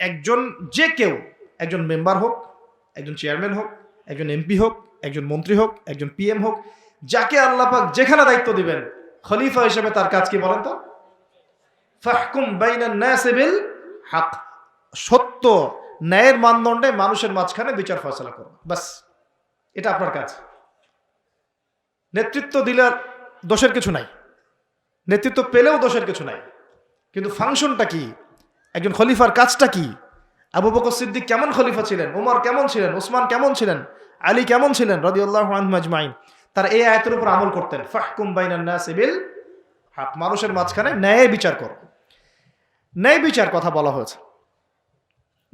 একজন যে কেউ, একজন মেম্বার হোক, একজন চেয়ারম্যান হোক, একজন এমপি হোক, একজন মন্ত্রী হোক, একজন পিএম হোক, যাকে আল্লাহ পাক যেখানে দায়িত্ব দিবেন, খলিফা হিসেবে তার কাজ কি বলেন তো? ফাহকুম বাইনান নাসি বিল হক। সত্য ন্যায়ের মানদণ্ডে মানুষের মাঝখানে বিচার ফয়সলা করুন বাস, এটা আপনার কাজ। নেতৃত্ব দিলে দোষের কিছু নাই। নেতৃত্ব পেলেও দোষের কিছু নাই। কিন্তু ফাংশনটা কি? একজন খলিফার কাজটা কি? আবু বকর সিদ্দিক কেমন খলিফা ছিলেন? ওমর কেমন ছিলেন? ওসমান কেমন ছিলেন? আলী কেমন ছিলেন? রদিউল্লাহ মাজমাইন তার এই আয়তের উপর আমল করতেন। ফাহকুম বাইনান নাস বিল হক। মানুষের মাঝখানে ন্যায় বিচার কর। ন্যায় বিচার কথা বলা হয়েছে।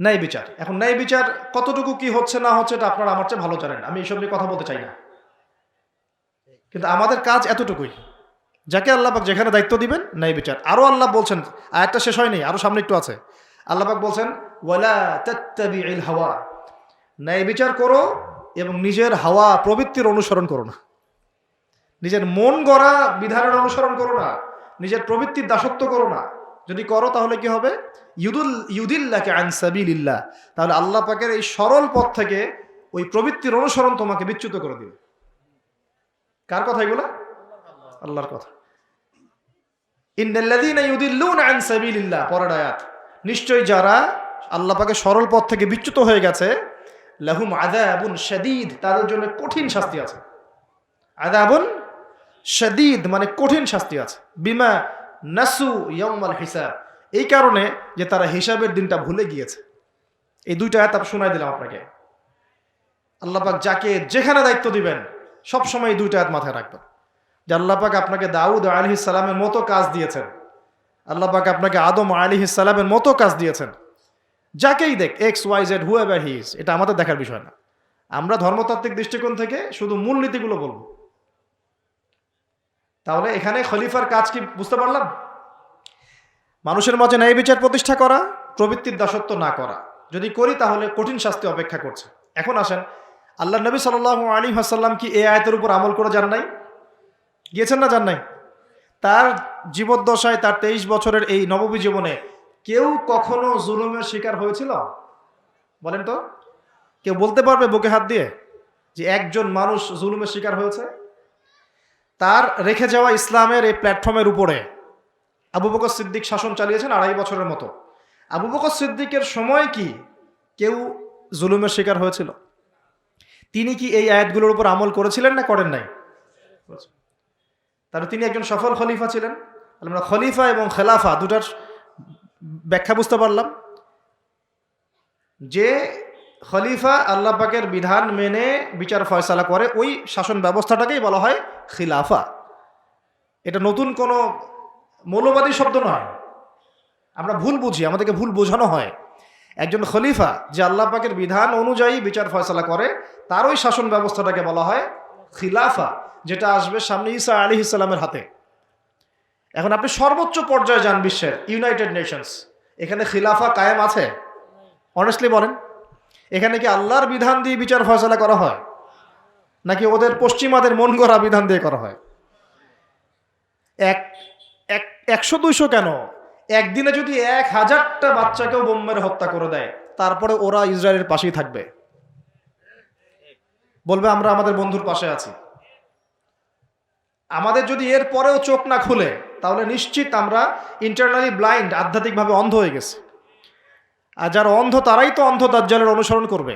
ন্যায় বিচার। এখন ন্যায় বিচার কতটুকু কি হচ্ছে না হচ্ছে এটা আপনারা আমার চেয়ে ভালো জানেন। আমি এইসব নিয়ে কথা বলতে চাই না। কিন্তু আমাদের কাজ এতটুকুই। যাকে আল্লাহবাক যেখানে দায়িত্ব দিবেন, ন্যায় বিচার। আরও আল্লাহ বলছেন, আয়াতটা শেষ হয়নি আরও সামনে একটু আছে। আল্লাহবাক বলছেন, ওয়ালা তাত্তাবিউল হাওয়া। ন্যায় বিচার করো এবং নিজের হাওয়া প্রবৃত্তির অনুসরণ করো না। নিজের মন গড়া বিধানের অনুসরণ করো না। নিজের প্রবৃত্তির দাসত্ব করো না। যদি করো তাহলে কি হবে? ইউদুল, ইউদিল্লাকে আনসাবিল্লাহ তাহলে আল্লাহ পাকের এই সরল পথ থেকে ওই প্রবৃত্তির অনুসরণ তোমাকে বিচ্যুত করে দিবে। কার কথা এগুলো? আল্লাহর কথা। সাবিলিল্লাহ, পরের আয়াত। নিশ্চয়ই যারা আল্লাহ পাকের সরল পথ থেকে বিচ্যুত হয়ে গেছে, লাহুম আযাবুন শাদীদ, তাদের জন্য কঠিন শাস্তি আছে। আযাবুন শাদীদ মানে কঠিন শাস্তি আছে। বিমা নাসু ইয়াউমাল হিসাব। এই কারণে যে তারা হিসাবের দিনটা ভুলে গিয়েছে। এই দুইটা আয়াত শোনাই দিলাম আপনাকে। আল্লাহ পাক যাকে যেখানে দায়িত্ব দিবেন, সবসময় এই দুইটা আয়াত মাথায় রাখবেন। যে আল্লাহ পাক আপনাকে দাউদ আলী সালামের মতো কাজ দিয়েছেন। আল্লাহ পাক আপনাকে আদম আলী সালামের মতো কাজ দিয়েছেন। যাকেই দেখ X Y Z whoever his এটা আমাদের দেখার বিষয় না। আমরা ধর্মতাত্ত্বিক দৃষ্টিকোণ থেকে শুধু মূলনীতিগুলো বলব। তাহলে এখানে খলিফার কাজ কি বুঝতে পারলাম? মানুষের মাঝে ন্যায় বিচার প্রতিষ্ঠা করা, প্রবৃত্তির দাসত্ব না করা। যদি করি তাহলে কঠিন শাস্তি অপেক্ষা করছে। এখন আসেন আল্লাহ নবী সাল আলী হাসাল্লাম কি এ আয়তের উপর আমল করে যান নাই? গিয়েছেন না, যান নাই? তার জীবদ্দশায়, তার তেইশ বছরের এই নববী জীবনে কেউ কখনো জুলুমের শিকার হয়েছিল? বলেন তো। কেউ বলতে পারবে বুকে হাত দিয়ে যে একজন মানুষ জুলুমের শিকার হয়েছে? তার রেখে যাওয়া ইসলামের এই প্ল্যাটফর্মের উপরে আবু বকর সিদ্দিক শাসন চালিয়েছেন আড়াই বছরের মতো। আবু বকর সিদ্দিকের সময় কি কেউ জুলুমের শিকার হয়েছিল? তিনি কি এই আয়াতগুলোর উপর আমল করেছিলেন না করেন নাই? তাহলে তিনি একজন সফল খলিফা ছিলেন। আমরা খলিফা এবং খেলাফা দুটার ব্যাখ্যা বুঝতে পারলাম। যে খলিফা আল্লাহ পাকের বিধান মেনে বিচার ফয়সালা করে, ওই শাসন ব্যবস্থাটাকেই বলা হয় খিলাফা। এটা নতুন কোনো মৌলবাদী শব্দ নয়। আমরা ভুল বুঝি, আমাদেরকে ভুল বোঝানো হয়। একজন খলিফা যে আল্লাহ পাকের বিধান অনুযায়ী বিচার ফয়সালা করে, তার ওই শাসন ব্যবস্থাটাকে বলা হয় খিলাফা। যেটা আসবে সামনে ঈসা আলী ইসলামের হাতে। এখন আপনি সর্বোচ্চ পর্যায়ে যান বিশ্বের ইউনাইটেড নেশনস এখানে খিলাফা কায়েম আছে? অনেস্টলি বলেন। এখানে কি আল্লাহর বিধান দিয়ে বিচার ফয়সলা করা হয়? নাকি ওদের পশ্চিমাদের মন গড়া বিধান দিয়ে করা হয়? এক এক, একশো দুইশো কেন? একদিনে যদি এক হাজারটা বাচ্চাকেও বোম্বের হত্যা করে দেয়, তারপরে ওরা ইসরায়েলের পাশেই থাকবে। বলবে, আমরা আমাদের বন্ধুর পাশে আছি। আমাদের যদি এর পরেও চোখ না খুলে, তাহলে নিশ্চিত আমরা ইন্টারনালি ব্লাইন্ড আধ্যাত্মিকভাবে অন্ধ হয়ে গেছি। আর যারা অন্ধ, তারাই তো অন্ধ দাজ্জালের অনুসরণ করবে।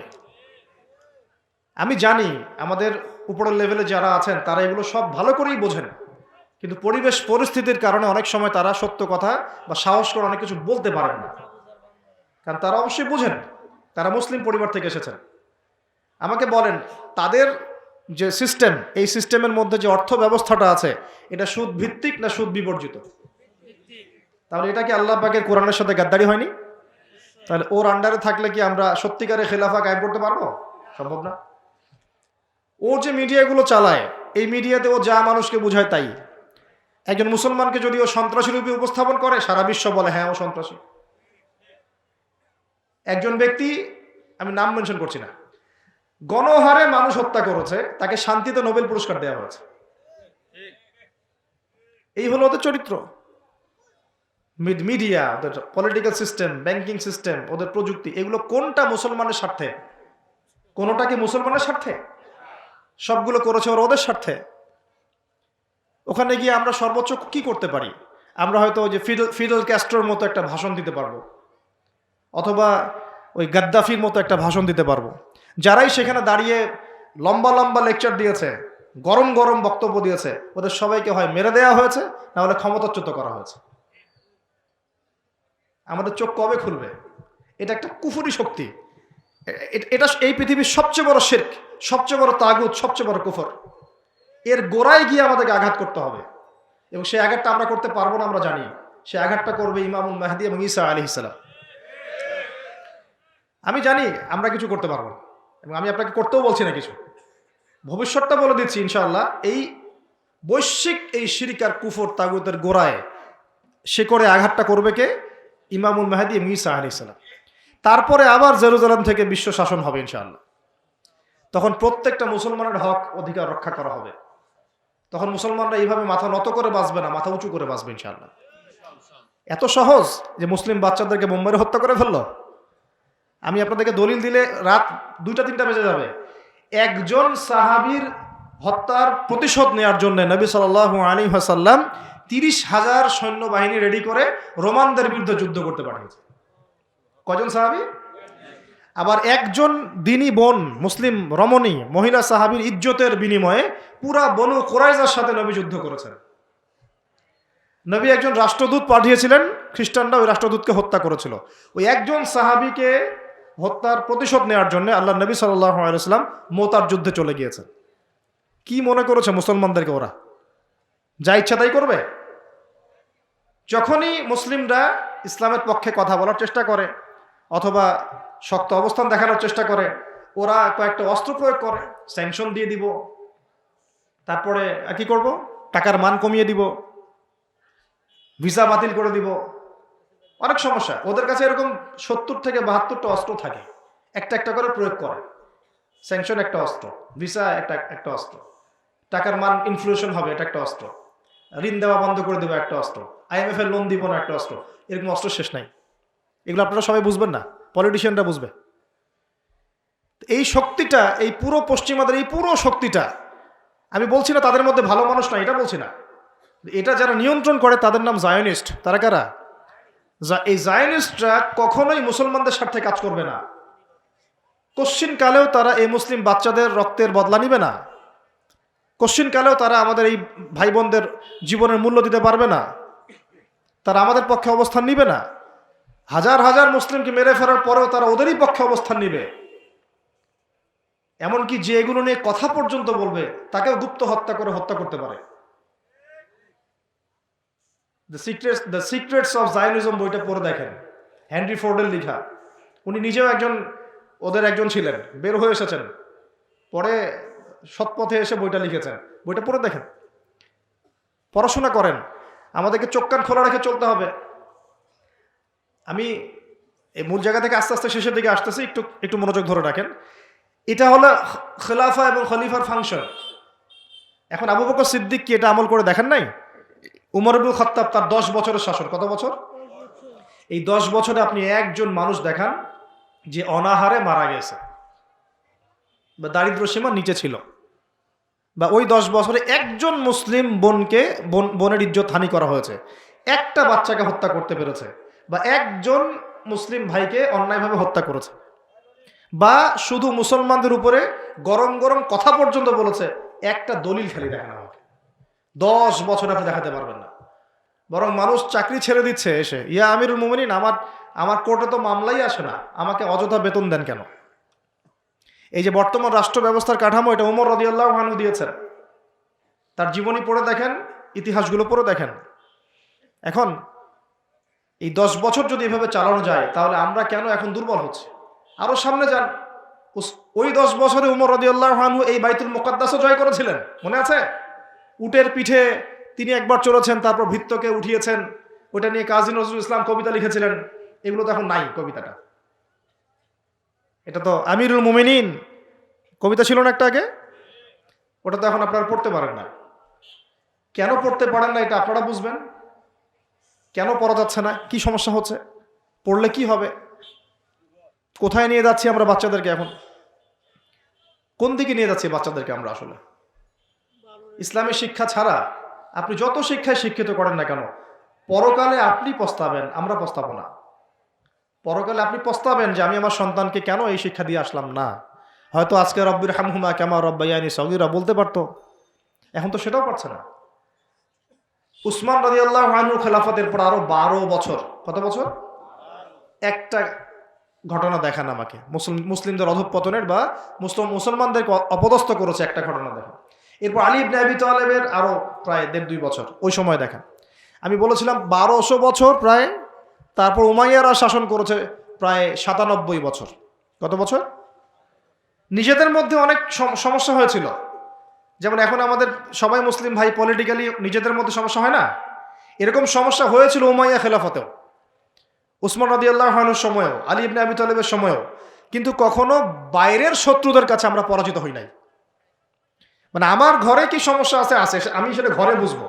আমি জানি আমাদের উপরের লেভেলে যারা আছেন, তারা এগুলো সব ভালো করেই বোঝেন। কিন্তু পরিবেশ, পরিস্থিতির কারণে অনেক সময় তারা সত্য কথা বা সাহস করে অনেক কিছু বলতে পারেন না। কারণ তারা অবশ্যই বোঝেন, তারা মুসলিম পরিবার থেকে এসেছেন। আমাকে বলেন, তাদের যে সিস্টেম এই সিস্টেমের মধ্যে যে অর্থ ব্যবস্থাটা আছে, এটা সুদ ভিত্তিক না সুদ বিবর্জিত তাহলে এটা কি আল্লাহ পাকের কোরআনের সাথে গাদ্দারি হয়নি? তাহলে ওর আন্ডারে থাকলে কি আমরা সত্যিকারে খেলাফা কায়েম করতে পারব? সম্ভব না। ও যে মিডিয়াগুলো চালায়, এই মিডিয়াতে ও যা মানুষকে বুঝায় তাই। একজন মুসলমানকে যদি ও সন্ত্রাসী রূপে উপস্থাপন করে, সারা বিশ্ব বলে হ্যাঁ ও সন্ত্রাসী। একজন ব্যক্তি, আমি নাম মেনশন করছি না গণহারে মানুষ হত্যা করেছে, তাকে শান্তিতে নোবেল পুরস্কার দেওয়া হয়েছে। এই হলো ওদের চরিত্র। মিডিয়া, ওদের পলিটিক্যাল সিস্টেম ব্যাংকিং সিস্টেম ওদের প্রযুক্তি, এগুলো কোনটা মুসলমানের স্বার্থে? কোনোটা কি মুসলমানের স্বার্থে? সবগুলো করেছে ওরা ওদের স্বার্থে। ওখানে গিয়ে আমরা সর্বোচ্চ কি করতে পারি? আমরা হয়তো ওই যে ফিডল ফিডল ক্যাস্ট্রোর মতো একটা ভাষণ দিতে পারব। অথবা ওই গাদ্দাফির মতো একটা ভাষণ দিতে পারব। যারাই সেখানে দাঁড়িয়ে লম্বা লম্বা লেকচার দিয়েছে, গরম গরম বক্তব্য দিয়েছে, ওদের সবাইকে হয় মেরে দেওয়া হয়েছে, না হলে ক্ষমতাচ্যুত করা হয়েছে। আমাদের চোখ কবে খুলবে? এটা একটা কুফুরি শক্তি। এটা এই পৃথিবীর সবচেয়ে বড় শেরক, সবচেয়ে বড় তাগুত, সবচেয়ে বড় কুফর। এর গোড়ায় গিয়ে আমাদেরকে আঘাত করতে হবে। এবং সেই আঘাতটা আমরা করতে পারব না আমরা জানি। সেই আঘাতটা করবে ইমামুল মাহাদি এবং ঈসা আলি ইসালাম আমি জানি আমরা কিছু করতে পারব না। এবং আমি আপনাকে করতেও বলছি না কিছু। ভবিষ্যৎটা বলে দিচ্ছি, ইনশাআল্লাহ, এই বৈশ্বিক এই শিরিকার কুফর তাগুতের গোড়ায় সে করে আঘাতটা করবে কে? ইমামুল মাহাদি ঈসা আলি ইসালাম তারপরে আবার জেরুজালাম থেকে বিশ্ব শাসন হবে, ইনশাআল্লাহ। তখন প্রত্যেকটা মুসলমানের হক, অধিকার রক্ষা করা হবে। তখন মুসলমানরা এইভাবে মাথা নত করে বাঁচবে না, মাথা উঁচু করে বাঁচবে, ইনশাআল্লাহ। এত সহজ যে মুসলিম বাচ্চাদেরকে বোম্বাইরে হত্যা করে ফেলল? আমি আপনাদেরকে দলিল দিলে রাত দুইটা, তিনটা বেজে যাবে। একজন সাহাবীর হত্যার প্রতিশোধ নেওয়ার জন্য নবী সাল আলী হাসাল্লাম তিরিশ হাজার সৈন্যবাহিনী রেডি করে রোমানদের বিরুদ্ধে যুদ্ধ করতে পাঠিয়েছে। কজন সাহাবী? আবার একজন দিনী বোন, মুসলিম, রমণী, মহিলা সাহাবীর ইজ্জতের বিনিময়ে পুরা বনু কোরাইজার সাথে নবী যুদ্ধ করেছেন। নবী একজন রাষ্ট্রদূত পাঠিয়েছিলেন, খ্রিস্টানরা ওই রাষ্ট্রদূতকে হত্যা করেছিল। ওই একজন সাহাবীকে হত্যার প্রতিশোধ নেওয়ার জন্য আল্লাহ নবী সাল্লাম মোতার যুদ্ধে চলে গিয়েছেন। কি মনে করেছে মুসলমানদেরকে ওরা? যা ইচ্ছা তাই করবে। যখনই মুসলিমরা ইসলামের পক্ষে কথা বলার চেষ্টা করে, অথবা শক্ত অবস্থান দেখানোর চেষ্টা করে, ওরা কয়েকটা অস্ত্র প্রয়োগ করে স্যাংশন দিয়ে দিব, তারপরে কি করব? টাকার মান কমিয়ে দিব ভিসা বাতিল করে দিব অনেক সমস্যা। ওদের কাছে এরকম সত্তর থেকে বাহাত্তরটা অস্ত্র থাকে। একটা একটা করে প্রয়োগ করে। স্যাংশন একটা অস্ত্র ভিসা একটা একটা অস্ত্র। টাকার মান ইনফ্লুয়েশন হবে, এটা একটা অস্ত্র। ঋণ দেওয়া বন্ধ করে দেবো একটা অস্ত্র। আইএমএফ এর লোন দিব না একটা অস্ত্র। এরকম অস্ত্র শেষ নাই। এগুলো আপনারা সবাই বুঝবেন না। পলিটিশিয়ানরা বুঝবে। এই শক্তিটা, এই পুরো পশ্চিমাদের, এই পুরো শক্তিটা, আমি বলছি না তাদের মধ্যে ভালো মানুষ না এটা বলছি না। এটা যারা নিয়ন্ত্রণ করে, তাদের নাম জায়নিস্ট তারা কারা? যা- এই জায়নিস্টরা কখনোই মুসলমানদের স্বার্থে কাজ করবে না। কশ্চিন কালেও তারা এই মুসলিম বাচ্চাদের রক্তের বদলা নিবে না। কশ্চিন কালেও তারা আমাদের এই ভাই বোনদের জীবনের মূল্য দিতে পারবে না। তারা আমাদের পক্ষে অবস্থান নিবে না। হাজার হাজার মুসলিমকে মেরে ফেরার পরেও তারা ওদেরই পক্ষে অবস্থান নিবে। এমনকি যে এগুলো নিয়ে কথা পর্যন্ত বলবে, তাকেও গুপ্ত হত্যা করে হত্যা করতে পারে। The secrets the secrets of Jainism বইটা পড়ে দেখেন। হেনরি ফোর্ডের লেখা। উনি নিজেও একজন, ওদের একজন ছিলেন। বের হয়ে এসেছেন। পরে সৎপথে এসে বইটা লিখেছেন। বইটা পড়ে দেখেন। পড়াশোনা করেন। আমাদেরকে চোখ কান খোলা রেখে চলতে হবে। আমি এই মূল জায়গা থেকে আস্তে আস্তে শেষের দিকে আসতেছি। একটু একটু মনোযোগ ধরে রাখেন। এটা হলো খেলাফা এবং খলিফার ফাংশন। এখন আবু বকর সিদ্দিক কি এটা আমল করে দেখেন নাই? উমর আবুল খত্তাব তার দশ বছরের শাসন। কত বছর? এই দশ বছরে আপনি একজন মানুষ দেখান যে অনাহারে মারা গেছে বা দারিদ্র সীমা নিচে ছিল বা ওই দশ বছরে একজন মুসলিম বোনকে বোন, বোনের ইজ্জত হানি করা হয়েছে। একটা বাচ্চাকে হত্যা করতে পেরেছে বা একজন মুসলিম ভাইকে অন্যায়ভাবে হত্যা করেছে বা শুধু মুসলমানদের উপরে গরম গরম কথা পর্যন্ত বলেছে, একটা দলিল খালি দেখেন দশ বছর আপনি দেখাতে পারবেন না। বরং মানুষ চাকরি ছেড়ে দিচ্ছে এসে। ইয়া আমিরুল মুমিনিন, আমার আমার কোর্টে তো মামলাই আসে না। আমাকে অযথা বেতন দেন কেন? এই যে বর্তমান রাষ্ট্র ব্যবস্থার কাঠামো, এটা উমর রদিয়াল্লাহ হানু দিয়েছেন। তার জীবনী পড়ে দেখেন, ইতিহাসগুলো পড়ে দেখেন। এখন, এই দশ বছর যদি এভাবে চালানো যায়, তাহলে আমরা কেন এখন দুর্বল হচ্ছি? আরও সামনে যান। ওই দশ বছরে উমর রদিয়াল্লাহ হানু এই বাইতুল মোকাদ্দাসও জয় করেছিলেন। মনে আছে? উটের পিঠে তিনি একবার চড়েছেন তারপর ভিত্তকে উঠিয়েছেন। ওটা নিয়ে কাজী নজরুল ইসলাম কবিতা লিখেছিলেন। এগুলো তো এখন নাই কবিতাটা। এটা তো আমিরুল মুমিনিন। কবিতা ছিল না একটা আগে? ওটা তো এখন আপনারা পড়তে পারেন না। কেন পড়তে পারেন না এটা আপনারা বুঝবেন? কেন পড়া যাচ্ছে না? কি সমস্যা হচ্ছে? পড়লে কি হবে? কোথায় নিয়ে যাচ্ছি আমরা বাচ্চাদেরকে এখন? কোন দিকে নিয়ে যাচ্ছি বাচ্চাদেরকে আমরা আসলে? ইসলামী শিক্ষা ছাড়া আপনি যত শিক্ষায় শিক্ষিত করেন না কেন, পরকালে আপনি পস্তাবেন, আমরা পস্তাবো না। পরকালে আপনি পস্তাবেন যে আমি আমার সন্তানকে কেন এই শিক্ষা দিয়ে আসলাম? না। হয়তো আজকে রব্বির হামহুমা কেমা রব্বাইয়ানি সগিরা বলতে পারতো। এখন তো সেটাও পারছে না। উসমান রাজি আল্লাহ খেলাফতের পর আরও বারো বছর, কত বছর? একটা ঘটনা দেখান আমাকে। মুসলিম, মুসলিমদের অধঃপতনের বা মুসলিম মুসলমানদেরকে অপদস্থ করেছে একটা ঘটনা দেখান। এরপর আলী ইবনে আবি তালেবের আরও প্রায় দেড় দুই বছর, ওই সময় দেখান আমি বলেছিলাম বারোশো বছর প্রায়, তারপর উমাইয়ারা শাসন করেছে প্রায় সাতানব্বই বছর। কত বছর? নিজেদের মধ্যে অনেক সম- সমস্যা হয়েছিল। যেমন এখন আমাদের সবাই মুসলিম ভাই পলিটিক্যালি নিজেদের মধ্যে সমস্যা হয় না? এরকম সমস্যা হয়েছিল উমাইয়া খেলাফতেও। উসমান রদি আল্লাহনের সময়ও, আলী ইবনে আবি তালেবের সময়ও। কিন্তু কখনো বাইরের শত্রুদের কাছে আমরা পরাজিত হই নাই। মানে আমার ঘরে কি সমস্যা আছে? আছে আমি সেটা ঘরে বুঝব।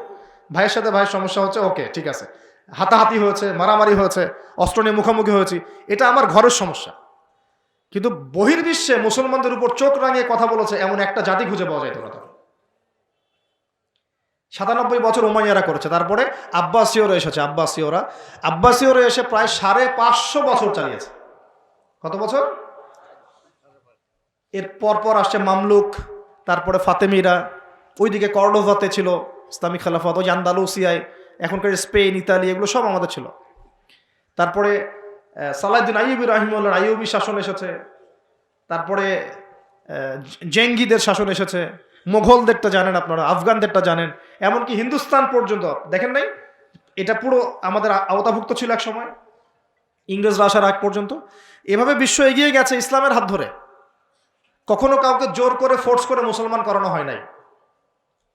ভাইয়ের সাথে ভাইয়ের সমস্যা হচ্ছে, ওকে, ঠিক আছে। হাতাহাতি হয়েছে, মারামারি হয়েছে, অস্ত্র নিয়ে মুখোমুখি হয়েছি, এটা আমার ঘরের সমস্যা। কিন্তু বহির্বিশ্বে মুসলমানদের উপর চোখ রাঙিয়ে কথা বলেছে, এমন একটা জাতি খুঁজে পাওয়া যায় তখন। সাতানব্বই বছর উমাইয়ারা করেছে। তারপরে আব্বাসীয়রা এসেছে, আব্বাসীয়রা। আব্বাসীয়রা এসে প্রায় সাড়ে পাঁচশো বছর চালিয়েছে। কত বছর? এর পরপর আসছে মামলুক তারপরে ফাতেমিরা ওইদিকে কর্ডোভাতে ছিল ইসলামিক খেলাফত ওই আন্দালুসিয়ায় এখনকার স্পেন ইতালি এগুলো সব আমাদের ছিল। তারপরে আহ, সালাউদ্দিন আইয়ুবি রাহিমুল্লাহ আইয়ুবি শাসন এসেছে। তারপরে জেঙ্গিদের শাসন এসেছে। মোঘলদেরটা জানেন আপনারা আফগানদেরটা জানেন। এমনকি হিন্দুস্তান পর্যন্ত দেখেন নাই? এটা পুরো আমাদের আওতাভুক্ত ছিল এক সময় ইংরেজরা আসার আগ পর্যন্ত। এভাবে বিশ্ব এগিয়ে গেছে ইসলামের হাত ধরে। কখনো কাউকে জোর করে ফোর্স করে মুসলমান করানো হয় নাই।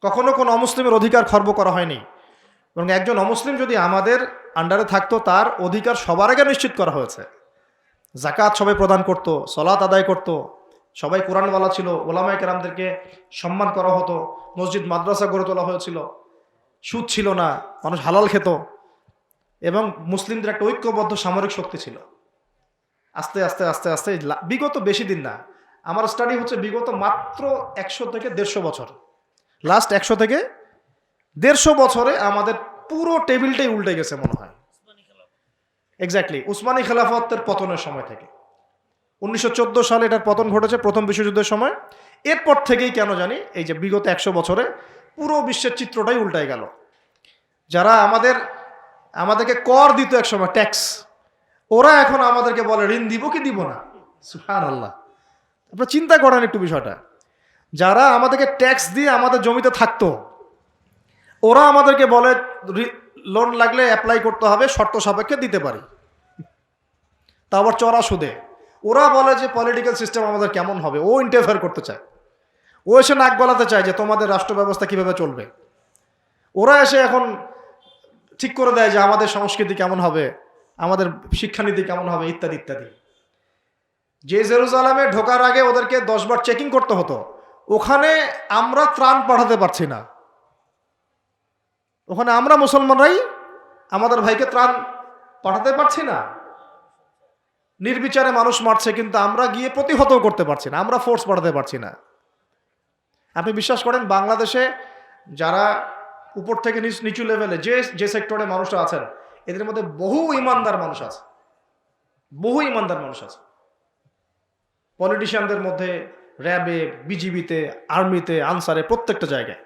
কখনো কোনো অমুসলিমের অধিকার খর্ব করা হয়নি। এবং একজন অমুসলিম যদি আমাদের আন্ডারে থাকতো, তার অধিকার সবার আগে নিশ্চিত করা হয়েছে। জাকাত সবাই প্রদান করত সলাত আদায় করত, সবাই কোরআনওয়ালা ছিল, ওলামায় কেরামদেরকে সম্মান করা হতো, মসজিদ, মাদ্রাসা গড়ে তোলা হয়েছিল। সুদ ছিল না, মানুষ হালাল খেত এবং মুসলিমদের একটা ঐক্যবদ্ধ সামরিক শক্তি ছিল। আস্তে আস্তে আস্তে আস্তে, বিগত বেশি দিন না আমার স্টাডি হচ্ছে বিগত মাত্র একশো থেকে দেড়শো বছর। লাস্ট একশো থেকে দেড়শো বছরে আমাদের পুরো টেবিলটাই উল্টে গেছে মনে হয়। এক্স্যাক্টলি উসমানী খেলাফতের পতনের সময় থেকে। উনিশশো চোদ্দ সালে এটার পতন ঘটেছে প্রথম বিশ্বযুদ্ধের সময়। এরপর থেকেই কেন জানি এই যে বিগত একশো বছরে পুরো বিশ্বের চিত্রটাই উল্টায় গেল। যারা আমাদের, আমাদেরকে কর দিত এক সময় ট্যাক্স ওরা এখন আমাদেরকে বলে, ঋণ দিব কি দিব না? সুহান আল্লাহ আপনারা চিন্তা করেন একটু বিষয়টা। যারা আমাদেরকে ট্যাক্স দিয়ে আমাদের জমিতে থাকতো, ওরা আমাদেরকে বলে লোন লাগলে অ্যাপ্লাই করতে হবে, শর্ত সাপেক্ষে দিতে পারি। তা আবার চড়া সুদে। ওরা বলে যে পলিটিক্যাল সিস্টেম আমাদের কেমন হবে? ও ইন্টারফেয়ার করতে চায়। ও এসে নাক গলাতে চায় যে, তোমাদের রাষ্ট্র ব্যবস্থা কীভাবে চলবে? ওরা এসে এখন ঠিক করে দেয় যে, আমাদের সংস্কৃতি কেমন হবে? আমাদের শিক্ষানীতি কেমন হবে? ইত্যাদি ইত্যাদি। যে জেরুজালামে ঢোকার আগে ওদেরকে দশবার চেকিং করতে হতো। ওখানে আমরা ত্রাণ পাঠাতে পারছি না। ওখানে আমরা মুসলমানরাই আমাদের ভাইকে ত্রাণ পাঠাতে পারছি না। নির্বিচারে মানুষ মারছে, কিন্তু আমরা গিয়ে প্রতিহতও করতে পারছি না। আমরা ফোর্স পাঠাতে পারছি না। আপনি বিশ্বাস করেন, বাংলাদেশে যারা উপর থেকে নিচু লেভেলে যে যে সেক্টরে মানুষরা আছেন, এদের মধ্যে বহু ইমানদার মানুষ আছে। বহু ইমানদার মানুষ আছে। পলিটিশিয়ানদের মধ্যে র্যাবে, বিজিবিতে, আর্মিতে, আনসারে প্রত্যেকটা জায়গায়।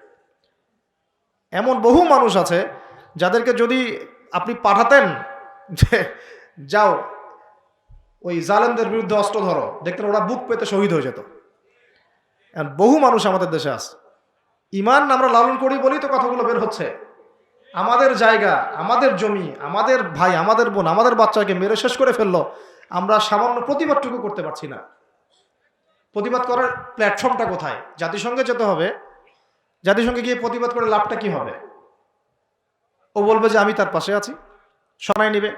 এমন বহু মানুষ আছে যাদেরকে যদি আপনি পাঠাতেন যে, যাও, ওই জালেমদের বিরুদ্ধে অস্ত্র ধরো, দেখতেন ওরা বুক পেতে শহীদ হয়ে যেত। বহু মানুষ আমাদের দেশে আছে। ইমান আমরা লালন করি বলেই তো কথাগুলো বের হচ্ছে। আমাদের জায়গা, আমাদের জমি, আমাদের ভাই, আমাদের বোন, আমাদের বাচ্চাকে মেরে শেষ করে ফেলল, আমরা সামান্য প্রতিবাদটুকু করতে পারছি না। প্রতিবাদ করার প্ল্যাটফর্মটা কোথায়? জাতিসংঘে যেতে হবে। জাতিসংঘে গিয়ে প্রতিবাদ করে লাভটা কি হবে? ও বলবে যে আমি তার পাশে আছি। শোনাই নিবে।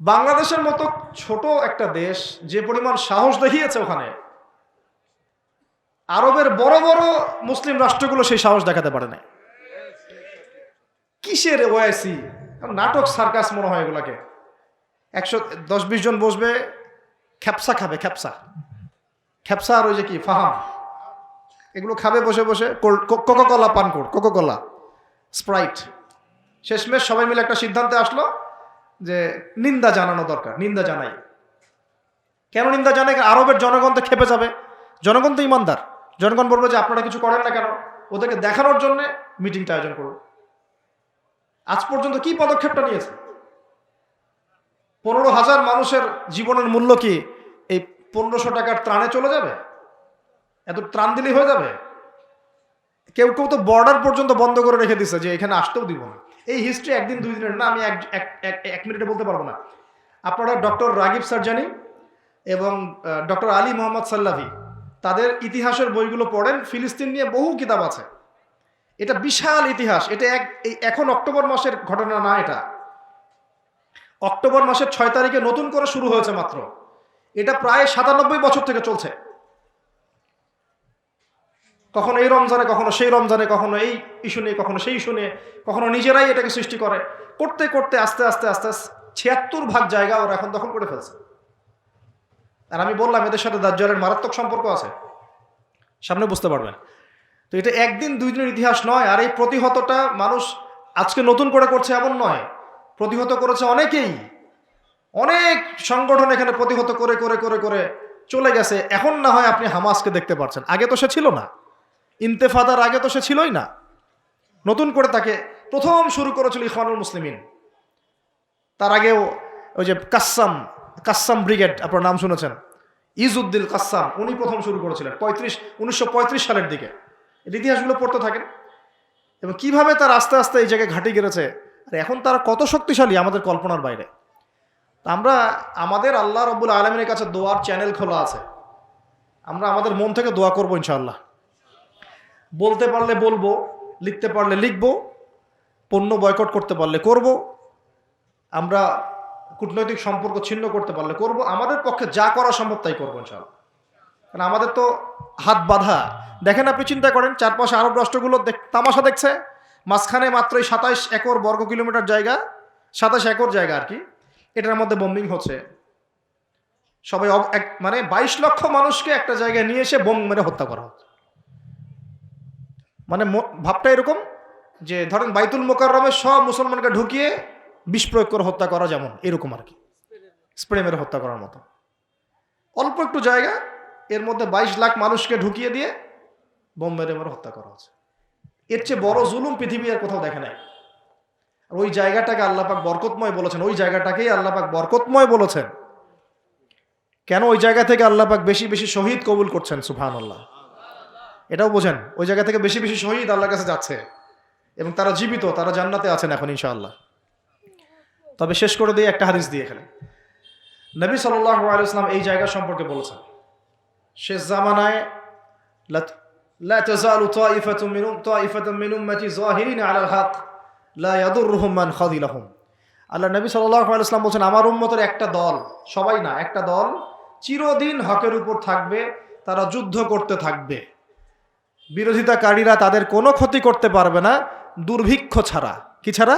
বাংলাদেশের মতো ছোট একটা দেশ যে পরিমাণ সাহস দেখিয়েছে ওখানে, আরবের বড় বড় মুসলিম রাষ্ট্রগুলো সেই সাহস দেখাতে পারে না কিসের ওয়াইসি নাটক, সার্কাস মনে হয় এগুলাকে। একশো দশ বিশ জন বসবে, খ্যাপসা খাবে, খ্যাপসা। খ্যাপসা আর ওই যে কি? ফাহাম এগুলো খাবে বসে বসে কোকো কলা পান কর কোকো কলা স্প্রাইট শেষমেশ সবাই মিলে একটা সিদ্ধান্তে আসলো যে নিন্দা জানানো দরকার নিন্দা জানাই। কেন নিন্দা জানাই? আরবের জনগণ তো খেপে যাবে। জনগণ তো ইমানদার। জনগণ বলবে যে আপনারা কিছু করেন না কেন? ওদেরকে দেখানোর জন্য মিটিংটা আয়োজন করুন। আজ পর্যন্ত কি পদক্ষেপটা নিয়েছে? পনেরো হাজার মানুষের জীবনের মূল্য কি? পনেরোশো টাকার ত্রাণে চলে যাবে? এত ত্রাণ দিলেই হয়ে যাবে? কেউ কেউ তো বর্ডার পর্যন্ত বন্ধ করে রেখে দিচ্ছে যে এখানে আসতেও দিব না। এই হিস্ট্রি একদিন দুই দিনের না, আমি এক মিনিটে বলতে পারব না। আপনারা ডক্টর রাগিব সার্জানি এবং ডক্টর আলী মোহাম্মদ সাল্লাভি, তাদের ইতিহাসের বইগুলো পড়েন। ফিলিস্তিন নিয়ে বহু কিতাব আছে। এটা বিশাল ইতিহাস। এটা এক, এই এখন অক্টোবর মাসের ঘটনা না এটা। অক্টোবর মাসের ছয় তারিখে নতুন করে শুরু হয়েছে মাত্র। এটা প্রায় সাতানব্বই বছর থেকে চলছে। কখনো এই রমজানে, কখনো সেই রমজানে, কখনো এই ইস্যু নিয়ে, কখনো সেই ইস্যু নিয়ে, কখনো নিজেরাই এটাকে সৃষ্টি করে। করতে করতে, আস্তে আস্তে আস্তে ছিয়াত্তর ভাগ জায়গা ওরা এখন দখল করে ফেলছে। আর আমি বললাম, এদের সাথে দাজ্জালের মারাত্মক সম্পর্ক আছে। সামনে বুঝতে পারবেন। তো এটা একদিন, দুই দিনের ইতিহাস নয়, আর এই প্রতিহতটা মানুষ আজকে নতুন করে করছে এমন নয়। প্রতিহত করেছে অনেকেই। অনেক সংগঠন এখানে প্রতিহত করে করে করে করে চলে গেছে। এখন না হয় আপনি হামাসকে দেখতে পাচ্ছেন আগে তো সে ছিল না। ইন্তেফাদার আগে তো সে ছিলই না। নতুন করে তাকে প্রথম শুরু করেছিল ইখওয়ানুল মুসলিমিন। তার আগেও ওই যে কাসাম কাসাম ব্রিগেড, আপনার নাম শুনেছেন? ইজউদ্দিল কাসাম উনি প্রথম শুরু করেছিলেন। পঁয়ত্রিশ, উনিশশো সালের দিকে। এর ইতিহাসগুলো পড়তে থাকেন। এবং কীভাবে তার আস্তে আস্তে এই জায়গায় ঘাঁটি গেড়েছে, আর এখন তারা কত শক্তিশালী আমাদের কল্পনার বাইরে। আমরা আমাদের আল্লাহ রব্বুল আলমিনের কাছে দোয়ার চ্যানেল খোলা আছে। আমরা আমাদের মন থেকে দোয়া করব ইনশাল্লাহ বলতে পারলে বলব, লিখতে পারলে লিখব, পণ্য বয়কট করতে পারলে করব, আমরা কূটনৈতিক সম্পর্ক ছিন্ন করতে পারলে করব, আমাদের পক্ষে যা করা সম্ভব তাই করব ইনশাআল্লাহ। কারণ আমাদের তো হাত বাঁধা। দেখেন আপনি চিন্তা করেন, চারপাশে আরব রাষ্ট্রগুলো তামাশা দেখছে, মাঝখানে মাত্র সাতাইশ একর বর্গ কিলোমিটার জায়গা, সাতাশ একর জায়গা আর কি। এটার মধ্যে বোম্বিং হচ্ছে। সবাই এক- মানে বাইশ লক্ষ মানুষকে একটা জায়গায় নিয়ে এসে বোম মেরে হত্যা করা হচ্ছে। মানে ভাবটা এরকম যে ধরেন বাইতুল মোকাররমে সব মুসলমানকে ঢুকিয়ে বিষ প্রয়োগ করে হত্যা করা যেমন, এরকম আর কি। স্প্রে মেরে হত্যা করার মতো। অল্প একটু জায়গা, এর মধ্যে বাইশ লাখ মানুষকে ঢুকিয়ে দিয়ে বোম মেরে মেরে হত্যা করা হচ্ছে। এর চেয়ে বড় জুলুম পৃথিবী আর কোথাও দেখে নাই। ওই জায়গাটাকে আল্লাপাক বরকতময় বলেছেন ওই জায়গাটাকেই আল্লাপাক বরকতময় বলেছেন কেন ওই জায়গা থেকে আল্লাপাক বেশি বেশি শহীদ কবুল করছেন সুফান আল্লাহ এটাও বোঝেন ওই জায়গা থেকে বেশি বেশি শহীদ আল্লাহর কাছে যাচ্ছে এবং তারা জীবিত তারা জান্নাতে আছেন এখন ইনশাআল্লাহ তবে শেষ করে দিয়ে একটা হাদিস দিয়ে এখানে নবী সাল্লাহ আলাইসলাম এই জায়গা সম্পর্কে বলেছেন শেষ জামানায় লা- لا تزال طائفة من طائفة من أمتي ظاهرين على الحق লাদুর রহমান খদিলাহম। আল্লাহ নবী সাল্লাম বলছেন, আমার উম্মতের একটা দল, সবাই না, একটা দল চিরদিন হকের উপর থাকবে, তারা যুদ্ধ করতে থাকবে। বিরোধিতাকারীরা তাদের কোনো ক্ষতি করতে পারবে না, দুর্ভিক্ষ ছাড়া। কি ছাড়া?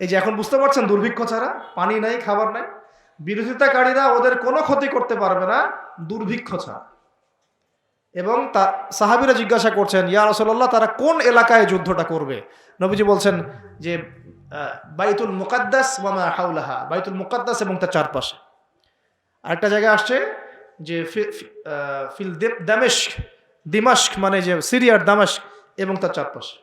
এই যে এখন বুঝতে পারছেন দুর্ভিক্ষ ছাড়া, পানি নাই, খাবার নাই। বিরোধিতাকারীরা ওদের কোনো ক্ষতি করতে পারবে না, দুর্ভিক্ষ ছাড়া। এবং তা সাহাবিরা জিজ্ঞাসা করছেন, ইয়া রসল্লাহ তারা কোন এলাকায় যুদ্ধটা করবে? নবীজি বলছেন যে বাইতুল মুকাদ্দাস মামা হাউলাহা বাইতুল মুকাদ্দাস এবং তার চারপাশে। আরেকটা জায়গায় আসছে যে ফিল দামেস্ক, দিমাস্ক মানে যে সিরিয়ার দামেস্ক এবং তার চারপাশে।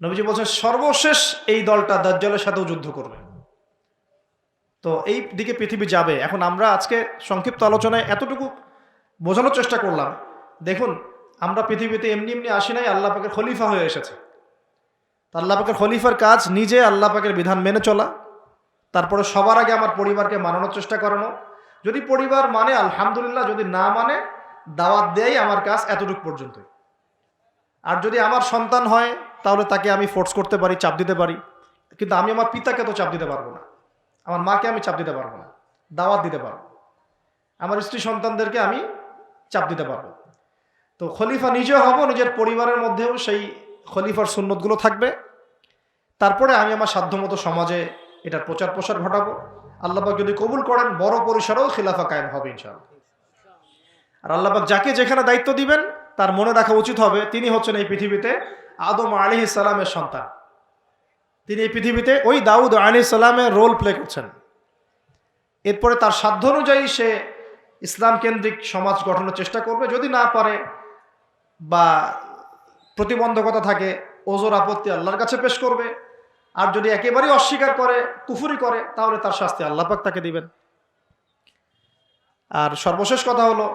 নবীজি বলছেন, সর্বশেষ এই দলটা দাজ্জালের সাথেও যুদ্ধ করবে। তো এই দিকে পৃথিবী যাবে। এখন আমরা আজকে সংক্ষিপ্ত আলোচনায় এতটুকু বোঝানোর চেষ্টা করলাম। দেখুন, আমরা পৃথিবীতে এমনি এমনি আসি নাই, আল্লাহ পাকের খলিফা হয়ে এসেছে। আল্লাহ পাকের খলিফার কাজ নিজে আল্লাহ পাকের বিধান মেনে চলা। তারপরে সবার আগে আমার পরিবারকে মানানোর চেষ্টা করানো। যদি পরিবার মানে আলহামদুলিল্লাহ, যদি না মানে দাওয়াত দেয় আমার কাজ এতটুকু পর্যন্ত আর যদি আমার সন্তান হয়, তাহলে তাকে আমি ফোর্স করতে পারি, চাপ দিতে পারি। কিন্তু আমি আমার পিতাকে তো চাপ দিতে পারব না। আমার মাকে আমি চাপ দিতে পারব না। দাওয়াত দিতে পারব। আমার স্ত্রী সন্তানদেরকে আমি চাপ দিতে পারব। তো খলিফা নিজে হব, নিজের পরিবারের মধ্যেও সেই খলিফার সুন্নতগুলো থাকবে। তারপরে আমি আমার সাধ্যমতো সমাজে এটার প্রচার প্রসার ঘটাবো আল্লাহবাক যদি কবুল করেন, বড় পরিসরেও খিলাফা কায়েম হবে ইনশাআল্লাহ। আর আল্লাহবাক যাকে যেখানে দায়িত্ব দিবেন, তার মনে রাখা উচিত হবে, তিনি হচ্ছেন এই পৃথিবীতে আদম আলী সালামের সন্তান। তিনি এই পৃথিবীতে ওই দাউদ আলী সালামের রোল প্লে করছেন। এরপরে তার সাধ্য অনুযায়ী সে ইসলাম কেন্দ্রিক সমাজ গঠনের চেষ্টা করবে, যদি না পারে বা প্রতিবন্ধকতা থাকে, ওজোর আপত্তি আল্লাহর কাছে পেশ করবে। আর যদি একেবারেই অস্বীকার করে, কুফুরি করে, তাহলে তার শাস্তি আল্লাহ পাক তাকে দিবেন। আর সর্বশেষ কথা হলো,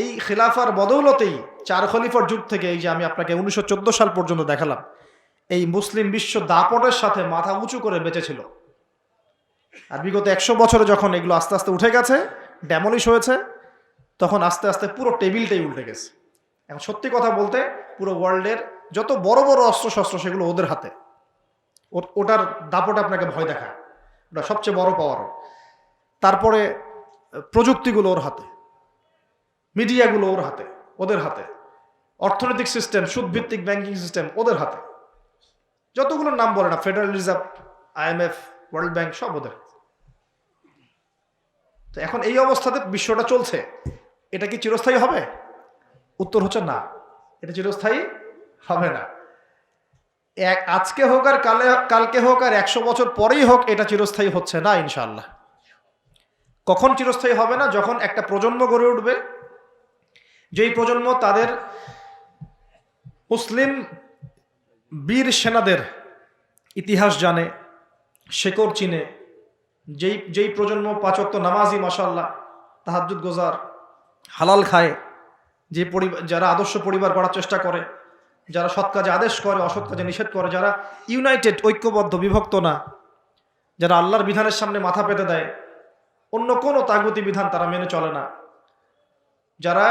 এই খিলাফার বদৌলতেই চার খলিফার যুগ থেকে এই যে আমি আপনাকে উনিশশো চোদ্দ সাল পর্যন্ত দেখালাম, এই মুসলিম বিশ্ব দাপটের সাথে মাথা উঁচু করে বেঁচেছিল। আর বিগত একশো বছরে যখন এগুলো আস্তে আস্তে উঠে গেছে ড্যামলিশ হয়েছে, তখন আস্তে আস্তে পুরো টেবিলটাই উল্টে গেছে। এখন সত্যি কথা বলতে পুরো ওয়ার্ল্ডের যত বড় বড় অস্ত্র শস্ত্র সেগুলো ওদের হাতে। ওটার দাপট আপনাকে ভয় দেখায়। ওটা সবচেয়ে বড় পাওয়ার তারপরে প্রযুক্তিগুলো ওর হাতে। মিডিয়াগুলো ওর হাতে, ওদের হাতে। অর্থনৈতিক সিস্টেম সুদভিত্তিক ব্যাংকিং সিস্টেম ওদের হাতে। যতগুলো নাম বলে না federal reserve IMF world bank সব ওদের। তো এখন এই অবস্থাতে বিশ্বটা চলছে, এটা কি চিরস্থায়ী হবে? উত্তর হচ্ছে না, এটা চিরস্থায়ী হবে না। এক, আজকে হোক আর কালে, কালকে হোক আর একশো বছর পরেই হোক, এটা চিরস্থায়ী হচ্ছে না ইনশাল্লাহ কখন চিরস্থায়ী হবে না? যখন একটা প্রজন্ম গড়ে উঠবে, যেই প্রজন্ম তাদের মুসলিম বীর সেনাদের ইতিহাস জানে, শেকড় চিনে যেই যেই প্রজন্ম পাচক্ত নামাজি মাসাল্লাহ তাহাজুদ গোজার, হালাল খায়, যে পরিবার, যারা আদর্শ পরিবার করার চেষ্টা করে, যারা সৎ কাজে আদেশ করে, অসৎ কাজে নিষেধ করে, যারা ইউনাইটেড, ঐক্যবদ্ধ, বিভক্ত না, যারা আল্লাহর বিধানের সামনে মাথা পেতে দেয়, অন্য কোনো তাগতি বিধান তারা মেনে চলে না। যারা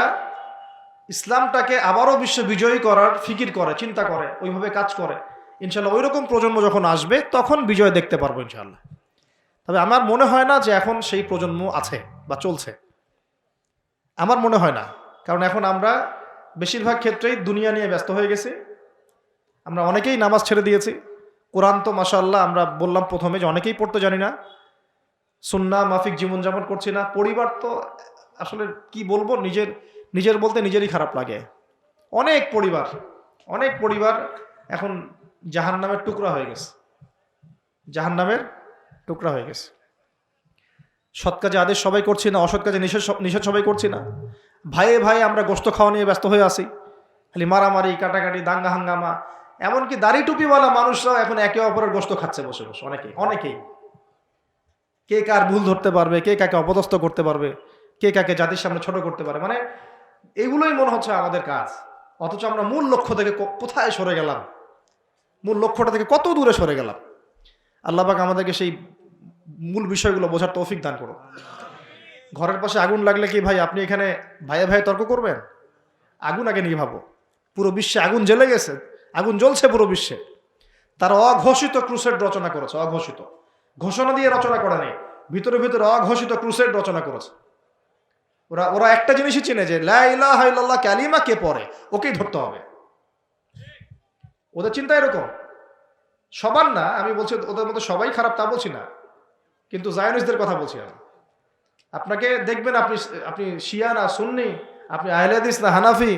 ইসলামটাকে আবারও বিশ্ব বিজয়ী করার ফিকির করে, চিন্তা করে, ওইভাবে কাজ করে ইনশাল্লাহ ওই রকম প্রজন্ম যখন আসবে, তখন বিজয় দেখতে পারব ইনশাল্লাহ তবে আমার মনে হয় না যে এখন সেই প্রজন্ম আছে বা চলছে। আমার মনে হয় না। কারণ এখন আমরা বেশিরভাগ ক্ষেত্রেই দুনিয়া নিয়ে ব্যস্ত হয়ে গেছি। আমরা অনেকেই নামাজ ছেড়ে দিয়েছি। কোরআন তো মাসাল্লাহ আমরা বললাম প্রথমে যে অনেকেই পড়তে জানি না। সুন্না মাফিক জীবনযাপন করছি না। পরিবার তো আসলে কি বলব? নিজের নিজের বলতে নিজেরই খারাপ লাগে। অনেক পরিবার অনেক পরিবার এখন জাহান নামের টুকরা হয়ে গেছে। জাহান নামের টুকরা হয়ে গেছে। সৎ কাজে আদেশ সবাই করছি না, অসৎ কাজে নিষেধ নিষেধ সবাই করছি না। ভাইয়ে ভাই আমরা গোস্ত খাওয়া নিয়ে ব্যস্ত হয়ে আসি খালি মারামারি, কাটাকাটি, দাঙ্গা হাঙ্গামা, এমনকি দাড়ি টুপিওয়ালা মানুষরাও এখন একে অপরের গোস্ত খাচ্ছে বসে বসে, অনেকেই অনেকেই। কে কার ভুল ধরতে পারবে, কে কাকে অপদস্থ করতে পারবে, কে কাকে জাতির সামনে ছোট করতে পারে মানে এগুলোই মনে হচ্ছে আমাদের কাজ। অথচ আমরা মূল লক্ষ্য থেকে কোথায় সরে গেলাম? মূল লক্ষ্যটা থেকে কত দূরে সরে গেলাম? আল্লাহ পাক আমাদেরকে সেই মূল বিষয়গুলো বোঝার তৌফিক দান করো ঘরের পাশে আগুন লাগলে কি ভাই আপনি এখানে ভাইয়ে ভাইয়ে তর্ক করবেন? আগুন আগে নিয়ে ভাবো। পুরো বিশ্বে আগুন জ্বলে গেছে, আগুন জ্বলছে পুরো বিশ্বে। তারা অঘোষিত ক্রুসেড রচনা করেছে, অঘোষিত। ঘোষণা দিয়ে রচনা করে নেই, ভিতরে ভিতরে অঘোষিত ক্রুসেড রচনা করেছে। ওরা ওরা একটা জিনিসই চিনে যে, লা ইলাহা ইল্লাল্লাহ, ক্যালিমা কে পড়ে? ওকেই ধরতে হবে। ওদের চিন্তা এরকম সবার না, আমি বলছি ওদের মধ্যে সবাই খারাপ তা বলছি না। কিন্তু জায়নিসদের কথা বলছি আমি। আপনাকে দেখবেন আপনি আপনি শিয়া না সুন্নি, আপনি আহলেদিস না হানাফি,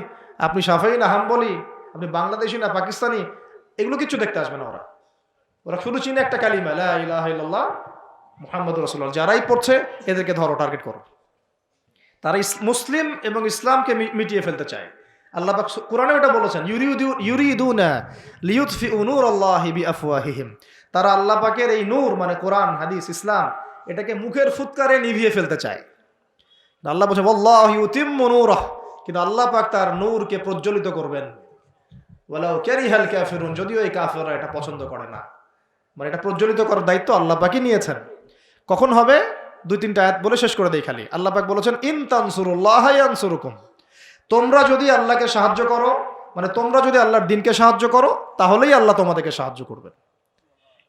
আপনি সাফাই না হাম্বলি, আপনি বাংলাদেশি না পাকিস্তানি, এগুলো কিচ্ছু দেখতে আসবে না ওরা। ওরা শুধু চিনে একটা কালিমা মুহাম্মদ রাসূলুল্লাহ। যারাই পড়ছে, এদেরকে ধরো টার্গেট করো। তারা মুসলিম এবং ইসলামকে মিটিয়ে ফেলতে চায়। আল্লাহ পাক কোরআনে ওটা বলেছেন, ইউরিদু ইউরিদুনা লিয়ুতফিউ নূরাল্লাহি বিআফওয়াহিহিম। তারা আল্লাহ পাকের এই নূর মানে কোরআন, হাদিস, ইসলাম, এটাকে মুখের ফুৎকারে নিভিয়ে ফেলতে চায়। আল্লাহ বলছে আল্লাহ ইউতিম্মু নূরাহ। কিন্তু আল্লাহ পাক তার নূরকে প্রজ্বলিত করবেন। ওয়ালাউ কারিহাল কাফিরুন, যদিও এই কাফেররা এটা পছন্দ করে না। মানে এটা প্রজ্বলিত করার দায়িত্ব আল্লাহ পাকই নিয়েছেন। কখন হবে? দুই তিনটা আয়াত বলে শেষ করে দেই খালি। আল্লাহ পাক বলেছেন, ইন তানসুরুল্লাহ ইয়ানসুরুকুম। তোমরা যদি আল্লাহকে সাহায্য করো মানে তোমরা যদি আল্লাহর দিনকে সাহায্য করো, তাহলেই আল্লাহ তোমাদেরকে সাহায্য করবেন।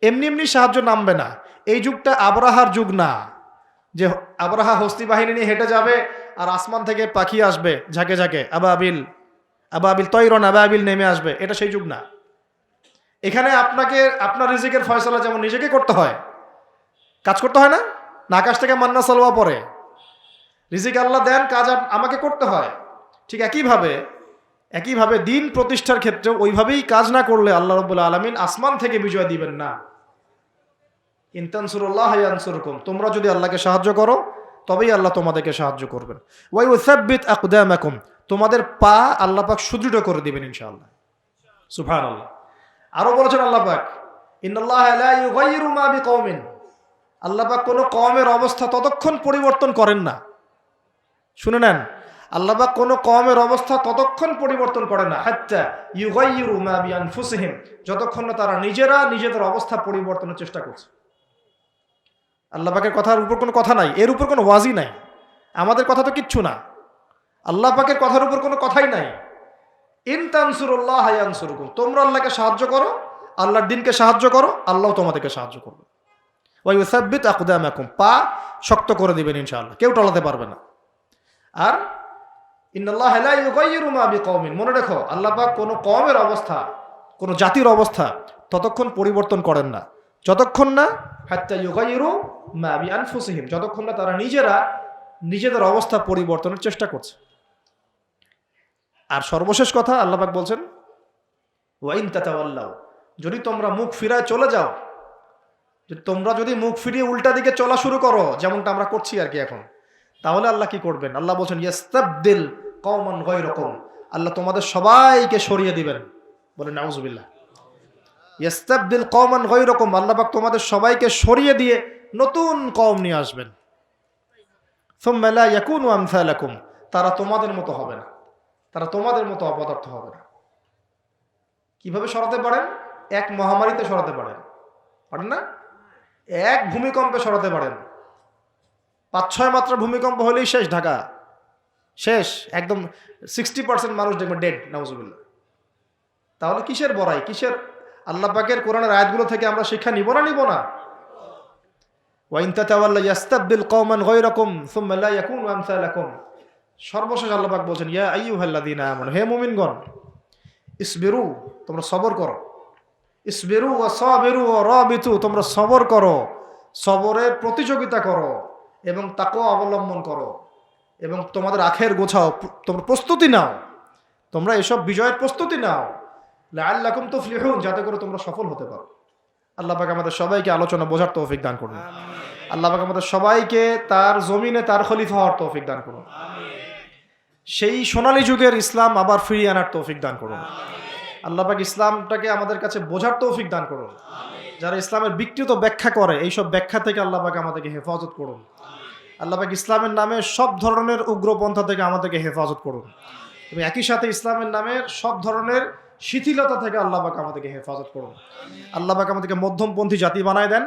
এমনি এমনি সাহায্য নামবে না। এই যুগটা আবরাহার যুগ না। যে আবরাহা হস্তি বাহিনী নিয়ে হেঁটে যাবে আর আসমান থেকে পাখি আসবে, ঝাঁকে ঝাঁকে আবাবিল আবাবিল তৈরন আবাবিল নেমে আসবে। এটা সেই যুগ না। এখানে আপনাকে, আপনার রিজিকের ফয়সলা যেমন নিজেকে করতে হয়, কাজ করতে হয় না? আকাশ থেকে মান্না সালোয়া পরে। রিজিক আল্লাহ দেন, কাজ আমাকে করতে হয়। ঠিক একইভাবে একইভাবে দিন প্রতিষ্ঠার ক্ষেত্রে ওইভাবেই কাজ না করলে আল্লাহ রবুল্লা আলমিন আসমান থেকে বিজয় দিবেন না। ইনতানসুরুল্লাহ ইয়ানসুরকুম, তোমরা যদি আল্লাহকে সাহায্য করো, তবেই আল্লাহ তোমাদেরকে সাহায্য করবেন। ওয়াই ওসাব্বিত আকদামাকুম, তোমাদের পা আল্লাহ পাক সুদৃঢ় করে দিবেন ইনশাআল্লাহ। সুফান আল্লাহ আরও বলেছেন আল্লাহ পাক বিকওমিন। আল্লাহ কোনো কওমের অবস্থা ততক্ষণ পরিবর্তন করেন না। শুনে নেন আল্লাহ পাক কোনো কমের অবস্থা ততক্ষণ পরিবর্তন করে না। হাত্তা ইউগাইয়িরু বিআনফুসিহিম। যতক্ষণ না তারা নিজেরা নিজেদের অবস্থা পরিবর্তনের চেষ্টা করছে। আল্লাহ পাকের কথার উপর কোনো কথা নাই। এর উপর কোনো ওয়াজি নাই। আমাদের কথা তো কিচ্ছু না। আল্লাহ পাকের কথার উপর কোনো কথাই নাই। ইন তানসুরুল্লাহ হায়ানসুরকুম তোমরা আল্লাহকে সাহায্য করো, আল্লাহর দিনকে সাহায্য করো, আল্লাহ তোমাদেরকে সাহায্য করবে। ওই সাব্বিত আকুদামাকুম। পা শক্ত করে দিবেন ইনশাআল্লাহ। কেউ টলাতে পারবে না। আর মনে রেখো, আল্লাহ পাক কোনো কমের অবস্থা, কোনো জাতির অবস্থা ততক্ষণ পরিবর্তন করেন না। যতক্ষণ না, হাত্তা ইউগাইয়িরু মা বিআনফুসিহিম, যতক্ষণ না তারা নিজেরা নিজেদের অবস্থা পরিবর্তনের চেষ্টা করছে। আর সর্বশেষ কথা আল্লাহ পাক বলছেন, ওয়াইন তাতাওয়াল্লাও যদি তোমরা মুখ ফিরায় চলে যাও তোমরা যদি মুখ ফিরিয়ে উল্টা দিকে চলা শুরু করো, যেমনটা আমরা করছি আর কি এখন তাহলে আল্লাহ কি করবেন? আল্লাহ বলছেন, ইয়াস্তাবদিল কওমান গায়রাকুম। আল্লাহ তোমাদের সবাইকে সরিয়ে দিবেন। বলে নাউজুবিল্লাহ। ইয়াস্তাবদিল কওমান গায়রাকুম। আল্লাহ পাক তোমাদের সবাইকে সরিয়ে দিয়ে নতুন কওম নিয়ে আসবেন। সুম্মা লা ইয়াকুনু আমসালাকুম। তারা তোমাদের মতো হবে না। তারা তোমাদের মতো অপদার্থ হবে না। কীভাবে সরাতে পারেন? এক মহামারীতে সরাতে পারেন। পারেন না? এক ভূমিকম্পে সরাতে পারেন। পাঁচ ছয় মাত্রা ভূমিকম্প হলেই শেষ ঢাকা। শেষ, একদম সিক্সটি পার্সেন্ট মানুষ দেখবেন ডেড নাউজুবিল্লাহ। তাহলে কিসের বড়াই? কিসের? আল্লাহ পাকের কোরআনের আয়াতগুলো থেকে আমরা শিক্ষা নিব না নিব না? সর্বশেষ আল্লাহ পাক বলছেন, ইয়া আইয়ুহাল্লাযীনা আমানু, হে মুমিনগণ, ইসবিরু, তোমরা সবর করো। ইসবিরু ওয়া সাবিরু ওয়া রাবিতু, তোমরা সবর করো। সবরের প্রতিযোগিতা করো। এবং তাকও অবলম্বন করো। এবং তোমাদের আখের গোছাও তোমরা প্রস্তুতি নাও। তোমরা এসব বিজয়ের প্রস্তুতি নাও। লাআল্লাকুম তুফলিহুন যাতে করে তোমরা সফল হতে পারো। আল্লাহ পাক আমাদের সবাইকে আলোচনা বোঝার তৌফিক দান করুন। আল্লাহ পাক আমাদের সবাইকে তার জমিনে তার খলিফা হওয়ার তৌফিক দান করুন। সেই সোনালী যুগের ইসলাম আবার ফিরিয়ে আনার তৌফিক দান করুন। আল্লাহ পাক ইসলামটাকে আমাদের কাছে বোঝার তৌফিক দান করুন। যারা ইসলামের বিকৃত ব্যাখ্যা করে এইসব ব্যাখ্যা থেকে আল্লাহ পাক আমাদেরকে হেফাজত করুন। আল্লাহ পাক ইসলামের নামে সব ধরনের উগ্রপন্থা থেকে আমাদেরকে হেফাজত করুন। এবং একই সাথে ইসলামের নামে সব ধরনের শিথিলতা থেকে আল্লাহ পাক আমাদেরকে হেফাজত করুন। আল্লাহ পাক আমাদেরকে মধ্যমপন্থী জাতি বানায় দেন,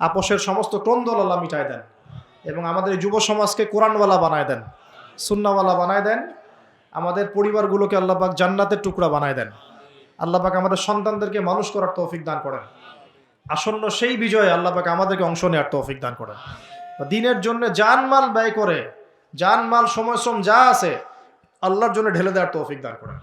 আপোষের সমস্ত ক্রন্দল আল্লাহ মিটায় দেন এবং আমাদের যুব সমাজকে কোরআনওয়ালা বানায় দেন, সুন্নাওয়ালা বানায় দেন, আমাদের পরিবারগুলোকে আল্লাহ পাক জান্নাতের টুকরা বানায় দেন। আল্লাহ পাক আমাদের সন্তানদেরকে মানুষ করার তৌফিক দান করেন। আসন্ন সেই বিজয়ে আল্লাহ পাক আমাদেরকে অংশ নেওয়ার তৌফিক দান করেন। দিনের জন্য জানমাল ব্যয় করে, জানমাল সময় শ্রম যা আছে, আল্লাহর জন্য ঢেলে দেওয়ার তৌফিক দাঁড় করেন।